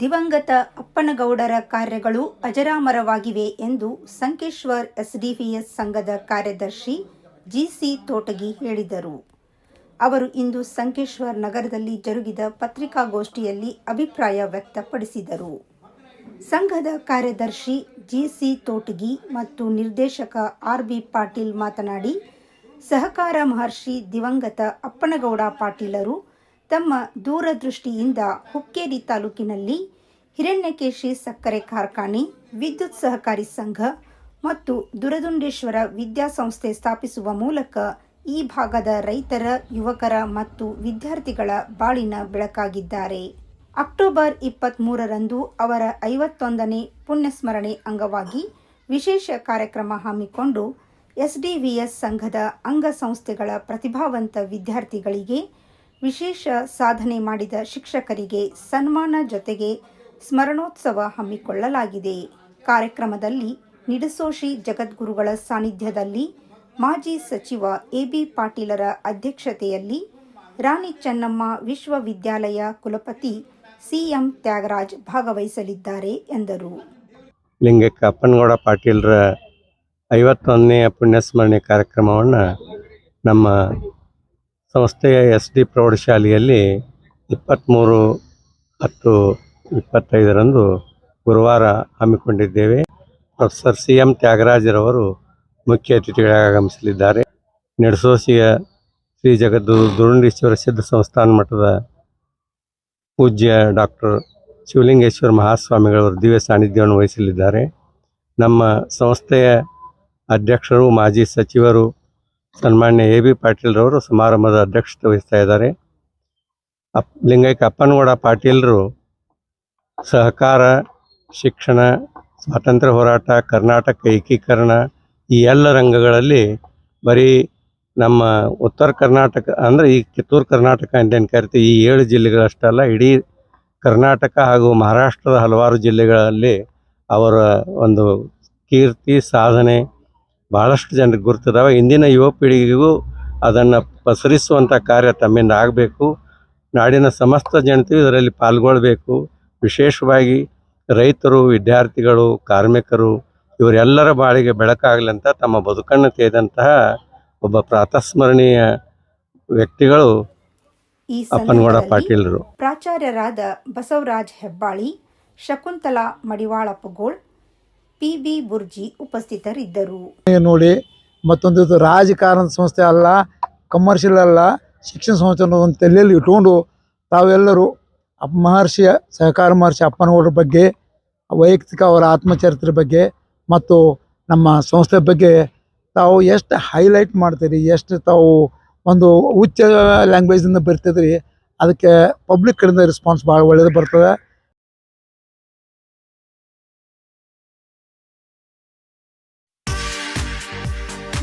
ದಿವಂಗತ ಅಪ್ಪನಗೌಡರ ಕಾರ್ಯಗಳು ಅಜರಾಮರವಾಗಿವೆ ಎಂದು ಸಂಕೇಶ್ವರ್ ಎಸ್ಡಿಪಿಎಸ್ ಸಂಘದ ಕಾರ್ಯದರ್ಶಿ ಜಿಸಿ ತೋಟಗಿ ಹೇಳಿದರು. ಅವರು ಇಂದು ಸಂಕೇಶ್ವರ್ ನಗರದಲ್ಲಿ ಜರುಗಿದ ಪತ್ರಿಕಾಗೋಷ್ಠಿಯಲ್ಲಿ ಅಭಿಪ್ರಾಯ ವ್ಯಕ್ತಪಡಿಸಿದರು. ಸಂಘದ ಕಾರ್ಯದರ್ಶಿ ಜಿಸಿ ತೋಟಗಿ ಮತ್ತು ನಿರ್ದೇಶಕ ಆರ್ ಬಿ ಪಾಟೀಲ್ ಮಾತನಾಡಿ, ಸಹಕಾರ ಮಹರ್ಷಿ ದಿವಂಗತ ಅಪ್ಪನಗೌಡ ಪಾಟೀಲರು ತಮ್ಮ ದೂರದೃಷ್ಟಿಯಿಂದ ಹುಕ್ಕೇರಿ ತಾಲೂಕಿನಲ್ಲಿ ಹಿರಣ್ಯಕೇಶಿ ಸಕ್ಕರೆ ಕಾರ್ಖಾನೆ, ವಿದ್ಯುತ್ ಸಹಕಾರಿ ಸಂಘ ಮತ್ತು ದುರದುಂಡೇಶ್ವರ ವಿದ್ಯಾಸಂಸ್ಥೆ ಸ್ಥಾಪಿಸುವ ಮೂಲಕ ಈ ಭಾಗದ ರೈತರ, ಯುವಕರ ಮತ್ತು ವಿದ್ಯಾರ್ಥಿಗಳ ಬಾಳಿನ ಬೆಳಕಾಗಿದ್ದಾರೆ. ಅಕ್ಟೋಬರ್ ಇಪ್ಪತ್ತ್ಮೂರರಂದು ಅವರ ಐವತ್ತೊಂದನೇ ಪುಣ್ಯಸ್ಮರಣೆ ಅಂಗವಾಗಿ ವಿಶೇಷ ಕಾರ್ಯಕ್ರಮ ಹಮ್ಮಿಕೊಂಡು ಎಸ್ಡಿವಿಎಸ್ ಸಂಘದ ಅಂಗಸಂಸ್ಥೆಗಳ ಪ್ರತಿಭಾವಂತ ವಿದ್ಯಾರ್ಥಿಗಳಿಗೆ ವಿಶೇಷ ಸಾಧನೆ ಮಾಡಿದ ಶಿಕ್ಷಕರಿಗೆ ಸನ್ಮಾನ ಜೊತೆಗೆ ಸ್ಮರಣೋತ್ಸವ ಹಮ್ಮಿಕೊಳ್ಳಲಾಗಿದೆ. ಕಾರ್ಯಕ್ರಮದಲ್ಲಿ ನಿಡಸೋಶಿ ಜಗದ್ಗುರುಗಳ ಸಾನ್ನಿಧ್ಯದಲ್ಲಿ ಮಾಜಿ ಸಚಿವ ಎಬಿ ಪಾಟೀಲರ ಅಧ್ಯಕ್ಷತೆಯಲ್ಲಿ ರಾಣಿ ಚೆನ್ನಮ್ಮ ವಿಶ್ವವಿದ್ಯಾಲಯ ಕುಲಪತಿ ಸಿಎಂ ತ್ಯಾಗರಾಜ್ ಭಾಗವಹಿಸಲಿದ್ದಾರೆ ಎಂದರು. ಲಿಂಗಕ್ಕ ಅಪ್ಪನಗೌಡ ಪಾಟೀಲರ ಐವತ್ತೊಂದನೆಯ ಪುಣ್ಯಸ್ಮರಣೆ ಕಾರ್ಯಕ್ರಮವನ್ನು ನಮ್ಮ ಸಂಸ್ಥೆಯ ಎಸ್ ಡಿ ಪ್ರೌಢಶಾಲೆಯಲ್ಲಿ ಇಪ್ಪತ್ತ್ಮೂರು ಹತ್ತು ಇಪ್ಪತ್ತೈದರಂದು ಗುರುವಾರ ಹಮ್ಮಿಕೊಂಡಿದ್ದೇವೆ. ಪ್ರೊಫೆಸರ್ ಸಿ ಎಂ ತ್ಯಾಗರಾಜರವರು ಮುಖ್ಯ ಅತಿಥಿಗಳಾಗಿ ಆಗಮಿಸಲಿದ್ದಾರೆ. ನೆಡಸೋಸಿಯ ಶ್ರೀ ಜಗದ್ದು ದುರುಂಡೇಶ್ವರ ಸಿದ್ಧ ಸಂಸ್ಥಾನ ಮಠದ ಪೂಜ್ಯ ಡಾಕ್ಟರ್ ಶಿವಲಿಂಗೇಶ್ವರ ಮಹಾಸ್ವಾಮಿಗಳವರು ದಿವ್ಯ ಸಾನ್ನಿಧ್ಯವನ್ನು ವಹಿಸಲಿದ್ದಾರೆ. ನಮ್ಮ ಸಂಸ್ಥೆಯ ಅಧ್ಯಕ್ಷರು, ಮಾಜಿ ಸಚಿವರು ಸನ್ಮಾನ್ಯ ಎ ಬಿ ಪಾಟೀಲ್ರವರು ಸಮಾರಂಭದ ಅಧ್ಯಕ್ಷತೆ ವಹಿಸ್ತಾ ಇದ್ದಾರೆ. ಅಪ್ ಲಿಂಗೈಕ್ಯ ಅಪ್ಪನಗೌಡ ಪಾಟೀಲರು ಸಹಕಾರ, ಶಿಕ್ಷಣ, ಸ್ವಾತಂತ್ರ್ಯ ಹೋರಾಟ, ಕರ್ನಾಟಕ ಏಕೀಕರಣ ಈ ಎಲ್ಲ ರಂಗಗಳಲ್ಲಿ ಬರೀ ನಮ್ಮ ಉತ್ತರ ಕರ್ನಾಟಕ ಅಂದರೆ ಈ ಕಿತ್ತೂರು ಕರ್ನಾಟಕ ಅಂತೇನು ಕರಿತೀವಿ, ಈ ಏಳು ಜಿಲ್ಲೆಗಳಷ್ಟಲ್ಲ, ಇಡೀ ಕರ್ನಾಟಕ ಹಾಗೂ ಮಹಾರಾಷ್ಟ್ರದ ಹಲವಾರು ಜಿಲ್ಲೆಗಳಲ್ಲಿ ಅವರ ಒಂದು ಕೀರ್ತಿ, ಸಾಧನೆ ಭಾಳಷ್ಟು ಜನರಿಗೆ ಗುರುತಿದಾವೆ. ಇಂದಿನ ಯುವ ಪೀಳಿಗೆಗೂ ಅದನ್ನು ಪಸರಿಸುವಂಥ ಕಾರ್ಯ ತಮ್ಮಿಂದ ಆಗಬೇಕು. ನಾಡಿನ ಸಮಸ್ತ ಜನತೆಯು ಇದರಲ್ಲಿ ಪಾಲ್ಗೊಳ್ಬೇಕು. ವಿಶೇಷವಾಗಿ ರೈತರು ವಿದ್ಯಾರ್ಥಿಗಳು ಕಾರ್ಮಿಕರು ಇವರೆಲ್ಲರ ಬಾಳಿಗೆ ಬೆಳಕಾಗಲಿ ಅಂತ ತಮ್ಮ ಬದುಕನ್ನು ತೆಗೆದಂತಹ ಒಬ್ಬ ಪ್ರಾತಸ್ಮರಣೀಯ ವ್ಯಕ್ತಿಗಳು ಈ ಅಪ್ಪನಗೌಡ ಪಾಟೀಲರು. ಪ್ರಾಚಾರ್ಯರಾದ ಬಸವರಾಜ್ ಹೆಬ್ಬಾಳಿ ಶಕುಂತಲಾ ಮಡಿವಾಳಪ್ಪಗೋಳ್ ಪಿಬಿ ಬುರ್ಜಿ ಉಪಸ್ಥಿತರಿದ್ದರು. ನೋಡಿ ಮತ್ತೊಂದು ಇದು ಸಂಸ್ಥೆ ಅಲ್ಲ ಕಮರ್ಷಿಯಲ್ ಅಲ್ಲ, ಶಿಕ್ಷಣ ಸಂಸ್ಥೆ ಅನ್ನೋ ತಲೆಯಲ್ಲಿ ಇಟ್ಕೊಂಡು ತಾವೆಲ್ಲರೂ ಅಪ್ಪ ಮಹರ್ಷಿಯ ಸಹಕಾರ ಮಹರ್ಷಿ ಅಪ್ಪನವರ ಬಗ್ಗೆ, ವೈಯಕ್ತಿಕ ಅವರ ಆತ್ಮಚರಿತ್ರೆ ಬಗ್ಗೆ ಮತ್ತು ನಮ್ಮ ಸಂಸ್ಥೆ ಬಗ್ಗೆ ತಾವು ಎಷ್ಟು ಹೈಲೈಟ್ ಮಾಡ್ತೀರಿ, ಎಷ್ಟು ತಾವು ಒಂದು ಉಚ್ಚ ಲ್ಯಾಂಗ್ವೇಜಿಂದ ಬರ್ತಿದ್ರಿ ಅದಕ್ಕೆ ಪಬ್ಲಿಕ್ ಕಡೆಯಿಂದ ರೆಸ್ಪಾನ್ಸ್ ಭಾಳ ಒಳ್ಳೇದು ಬರ್ತದೆ.